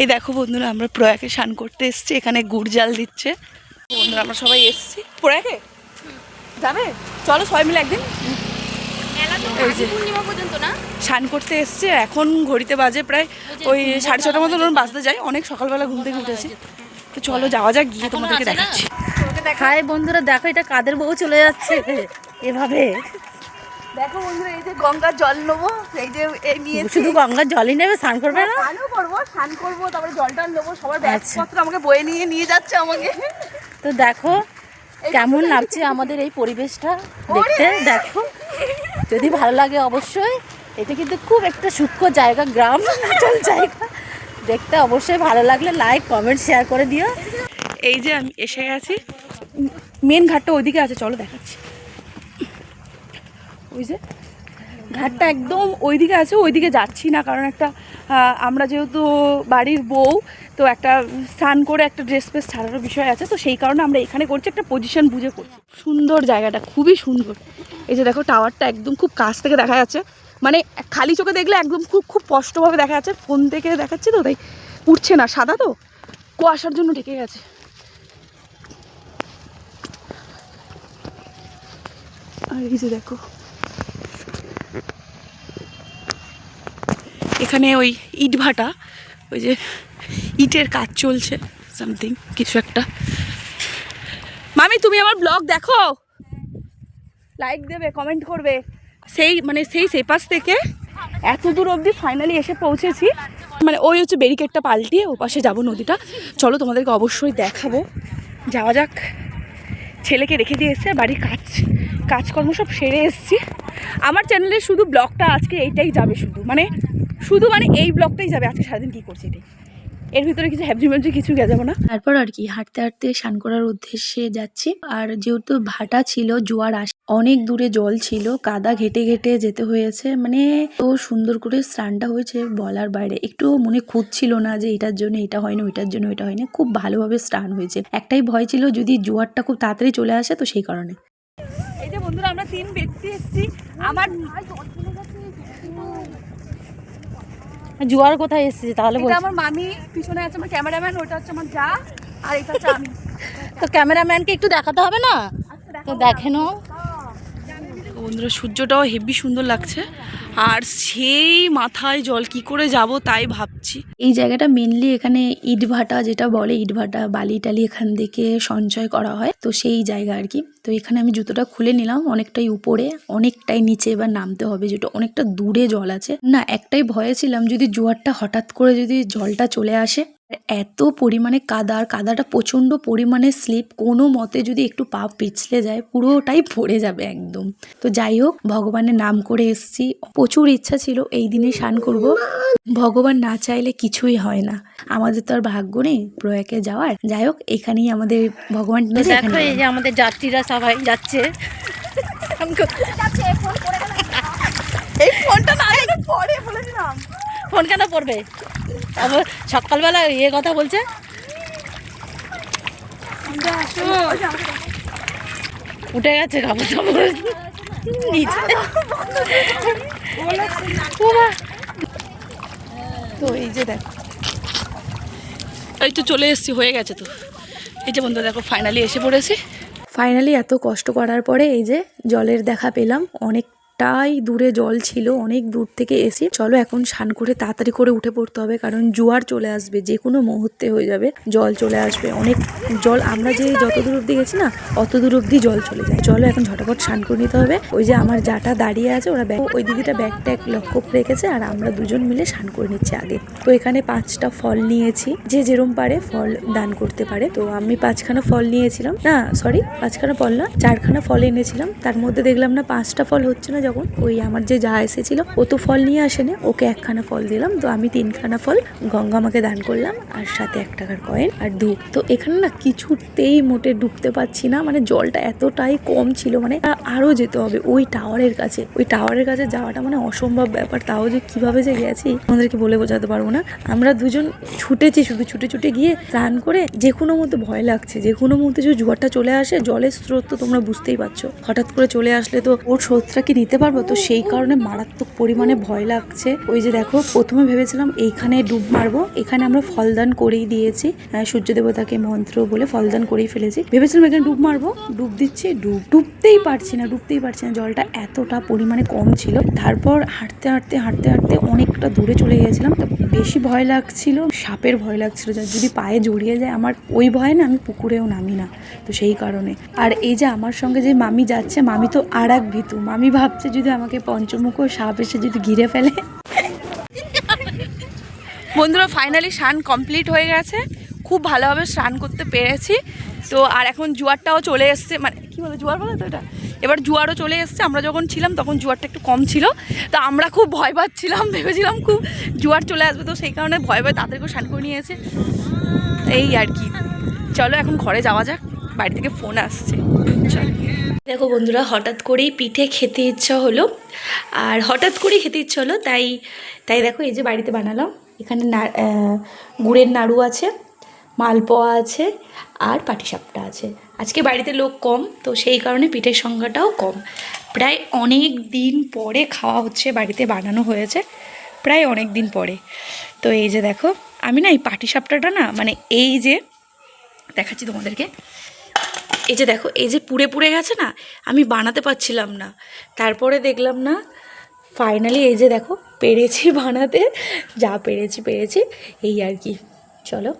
এই দেখো বন্ধুরা আমরা প্রয়াগে স্নান করতে এসছি এখানে গুড় জাল দিচ্ছে। বন্ধুরা আমরা সবাই এসেছি। প্রয়াগে? যাবে? চলো সবাই মিলে একদিন। এই যে। স্নান করতে এসছে এখন ঘড়িতে বাজে প্রায় ওই সাড়ে ছটার মতো ওরকম বাজতে যায় অনেক সকালবেলা ঘুম থেকে উঠেছি। তো চলো যাওয়া যাক গিয়ে তোমাদেরকে? দেখাচ্ছি। হাই বন্ধুরা দেখো এটা কাদের বউ চলে যাচ্ছে? এভাবে। দেখো বন্ধুরা এই যে গঙ্গার জল নেব এই যে এই নিয়েছি। শুধু গঙ্গার জলই নেবে স্নান করবে না? স্নানও করব স্নান করব তারপরে জলটা নেব সবার আচ্ছা। ব্যাগপত্র আমাকে বয়ে নিয়ে নিয়ে যাচ্ছে আমাকে। তো দেখো কেমন লাগছে আমাদের এই পরিবেশটা দেখতে? দেখো যদি ভালো লাগে অবশ্যই। এটা কিন্তু খুব একটা সূক্ষ্ম জায়গা গ্রাম অঞ্চল জায়গা। দেখতে অবশ্যই ভালো লাগলে লাইক কমেন্ট শেয়ার করে দিও। এই যে আমি এসে গেছি। মেন ঘাটটা ওইদিকে আছে চলো দেখাচ্ছি। ওই যে, ঘাটটা একদম ওইদিকে আছে, ওইদিকে যাচ্ছি না, কারণ একটা আমরা যেহেতু বাড়ির বউ, তো একটা স্নান করে একটা ড্রেস পেস ছাড়ানোর বিষয় আছে, তো সেই কারণে আমরা এখানে করছি, একটা পজিশন বুঝে করছি। সুন্দর জায়গাটা, খুবই সুন্দর। এই যে দেখো টাওয়ারটা একদম খুব কাছ থেকে দেখা যাচ্ছে মানে খালি চোখে দেখলে একদম খুব খুব স্পষ্টভাবে দেখা যাচ্ছে ফোন থেকে দেখাচ্ছি তো, তাই উঠছে না, সাদা তো, কুয়াশার জন্য ঢেকে গেছে। আর এই যে দেখো এখানে ওই ইট ভাটা, ওই যে ইটের কাজ চলছে সামথিং কিছু একটা। মামি, তুমি আমার ব্লগ দেখো। লাইক দেবে কমেন্ট করবে। সেই মানে সেই সেপাস থেকে এত দূর অবধি ফাইনালি এসে পৌঁছেছি। মানে ওই হচ্ছে ব্যারিকেডটা পাল্টিয়ে ও পাশে যাব নদীটা। চলো তোমাদেরকে অবশ্যই দেখাবো। যাওয়া যাক। ছেলেকে রেখে দিয়ে এসছে বাড়ির কাজ, কাজকর্ম সব সেরে এসছি। আমার চ্যানেলে শুধু ব্লগটা আজকে এইটাই যাবে শুধু। মানে শুধু মানে এই ব্লগটাই যাবে আজকে সারাদিন কী করছি এটাই। এর ভিতরে কিছু হ্যাবজি ম্যাবজি কিছু যাব না তারপর আর কি হাঁটতে হাঁটতে স্নান করার উদ্দেশ্যে যাচ্ছি। আর যেহেতু ভাটা ছিল জোয়ার আস অনেক দূরে জল ছিল কাদা ঘেটে ঘেটে যেতে হয়েছে। মানে তো সুন্দর করে স্নানটা হয়েছে বলার বাইরে। একটু মনে খুঁত ছিল না যে এটার জন্য এটা হয়নি ওইটার জন্য এটা হয়নি। খুব ভালোভাবে স্নান হয়েছে। একটাই ভয় ছিল যদি জোয়ারটা খুব তাড়াতাড়ি চলে আসে তো সেই কারণে। এই যে বন্ধুরা আমরা তিন ব্যক্তি এসেছি। আমার জোয়ার কোথায় এসেছে তাহলে এটা আমার মামি পিছনে আছে আমার ক্যামেরাম্যান ওটা হচ্ছে আমার যা আর এটা হচ্ছে আমি। তো ক্যামেরাম্যানকে একটু দেখাতে হবে না? তো দেখে নাও। বন্ধুরা, সূর্যটাও হেভি সুন্দর লাগছে। আর সেই মাথায় জল কি করে যাব তাই ভাবছি। এই জায়গাটা মেনলি এখানে ইট ভাটা যেটা বলে ইট ভাটা বালি টালি এখান থেকে সঞ্চয় করা হয়। তো সেই জায়গা আর কি। তো এখানে আমি জুতোটা খুলে নিলাম, অনেকটাই উপরে, অনেকটাই নিচে এবার নামতে হবে যেটা অনেকটা দূরে জল আছে। না, একটাই ভয়ে ছিলাম যদি জোয়ারটা হঠাৎ করে যদি জলটা চলে আসে। এত পরিমাণে কাদা আর কাদাটা প্রচণ্ড পরিমাণে স্লিপ কোনো মতে যদি একটু পা পিছলে যায় পুরোটাই পড়ে যাবে একদম। তো যাই হোক ভগবানের নাম করে এসছি। প্রচুর ইচ্ছা ছিল এই দিনে স্নান করব। ভগবান না চাইলে কিছুই হয় না। আমাদের তো আর ভাগ্য নেই প্রয়াকে যাওয়ার। যাই হোক এখানেই আমাদের ভগবান তো দেখো এই যে আমাদের যাত্রীরা সবাই যাচ্ছে। এই ফোনটা না পরে বলেছিলাম ফোন কেন পড়বে আবার সকালবেলা ইয়ে কথা বলছে। উঠে গেছে কাপড় তো এই যে দেখো। এই তো চলে এসেছি, হয়ে গেছে তো। এই যে বন্ধু দেখো ফাইনালি এসে পড়েছি। ফাইনালি এত কষ্ট করার পরে এই যে জলের দেখা পেলাম অনেকটাই দূরে জল ছিল, অনেক দূর থেকে এসে চলো এখন স্নান করে তাড়াতাড়ি করে উঠে পড়তে হবে, কারণ জোয়ার চলে আসবে, যে কোনো মুহূর্তে হয়ে যাবে, জল চলে আসবে, অনেক জল আমরা যে যত দূর অব্দি গেছি না, অত দূর অব্দি জল চলে যায়। চলো এখন ঝটাপট স্নান করে নিতে হবে, ওই যে আমার যাটা দাঁড়িয়ে আছে, ওরা ব্যাগ ওই দিদিটা ব্যাগ ট্যাগ লক্ষ্য রেখেছে, আর আমরা দুজন মিলে স্নান করে নিচ্ছি আগে। তো এখানে পাঁচটা ফল নিয়েছি, যে যেরম পারে ফল দান করতে পারে। তো আমি পাঁচখানা ফল নিয়েছিলাম, না সরি পাঁচখানা ফল না, চারখানা ফল এনেছিলাম, তার মধ্যে দেখলাম না পাঁচটা ফল হচ্ছে না যখন ওই আমার যে যা এসেছিল, ও তো ফল নিয়ে আসেনি, ওকে একখানা ফল দিলাম, তো আমি তিনখানা ফল গঙ্গা মাকে দান করলাম, আর সাথে এক টাকার কয়েন আর ধূপ। তো এখানে না কিছুতেই মোটে ডুবতে পারছি না মানে জলটা এতটাই কম ছিল মানে আরও যেতে হবে ওই টাওয়ারের কাছে। ওই টাওয়ারের কাছে যাওয়াটা মানে অসম্ভব ব্যাপার, তাও যে কীভাবে যে গেছি আমাদেরকে বলে বোঝাতে পারব না। আমরা দুজন ছুটেছি শুধু ছুটে ছুটে গিয়ে স্নান করে, যে কোনো মুহূর্তে ভয় লাগছে, যে কোনো মুহূর্তে যদি জোয়ারটা চলে আসে, জলের স্রোত তো তোমরা বুঝতেই পারছ। হঠাৎ করে চলে আসলে তো ওর স্রোতটা কি নিতে পারব? তো সেই কারণে মারাত্মক পরিমাণে ভয় লাগছে। ওই যে দেখো, প্রথমে ভেবেছিলাম এইখানে ডুব মারবো। এখানে আমরা ফলদান করেই দিয়েছি। সূর্য দেবতাকে মন্ত্র বলে ফলদান করেই ফেলেছি। ভেবেছিলাম এখানে ডুব মারবো। ডুব দিচ্ছি, ডুব ডুবতেই পারছি না, ডুবতেই পারছি না। জলটা এতটা পরিমাণে কম ছিল। তারপর হাঁটতে হাঁটতে হাঁটতে হাঁটতে অনেকটা দূরে চলে গিয়েছিলাম। তো বেশি ভয় লাগছিল, সাপের ভয় লাগছিল। যদি পায়ে জড়িয়ে যায়, আমার ওই ভয়ে না, আমি পুকুরেও নামি না। তো সেই কারণে। আর এই যে আমার সঙ্গে যে মামি যাচ্ছে, মামি তো আর এক ভীতু। মামি ভাবছে যদি আমাকে পঞ্চমুখ সাপ এসে যদি ঘিরে ফেলে। বন্ধুরা ফাইনালি স্নান কমপ্লিট হয়ে গেছে। খুব ভালোভাবে স্নান করতে পেরেছি। তো আর এখন জোয়ারটাও চলে এসছে। মানে কি বলে, জোয়ার বলে তো এটা? এবার জোয়ারও চলে এসছে। আমরা যখন ছিলাম, তখন জোয়ারটা একটু কম ছিল। তো আমরা খুব ভয় পাচ্ছিলাম, ভেবেছিলাম খুব জোয়ার চলে আসবে। তো সেই কারণে ভয় ভয় তাদেরকেও স্নান করে নিয়েছে। এই আর কি। চলো এখন ঘরে যাওয়া যাক। বাড়ি থেকে ফোন আসছে। চলো। দেখো বন্ধুরা, হঠাৎ করেই পিঠে খেতে ইচ্ছা হলো। আর হঠাৎ করেই খেতে ইচ্ছা হলো, তাই তাই দেখো এই যে বাড়িতে বানালাম। এখানে গুড়ের নাড়ু আছে, মালপোয়া আছে, আর পাটিসাপটা আছে। আজকে বাড়িতে লোক কম, তো সেই কারণে পিঠের সংখ্যাটাও কম। প্রায় অনেক দিন পরে খাওয়া হচ্ছে, বাড়িতে বানানো হয়েছে, প্রায় অনেক দিন পরে। তো এই যে দেখো, আমি না এই পাটিসাপটাটা না মানে এই যে দেখাচ্ছি তোমাদেরকে। এই যে দেখো, এই যে পুড়ে পুড়ে গেছে না, আমি বানাতে পারছিলাম না। তারপরে দেখলাম না ফাইনালি এই যে দেখো, পেরেছি বানাতে, যা পেরেছি পেরেছি, এই আর কি, চলো।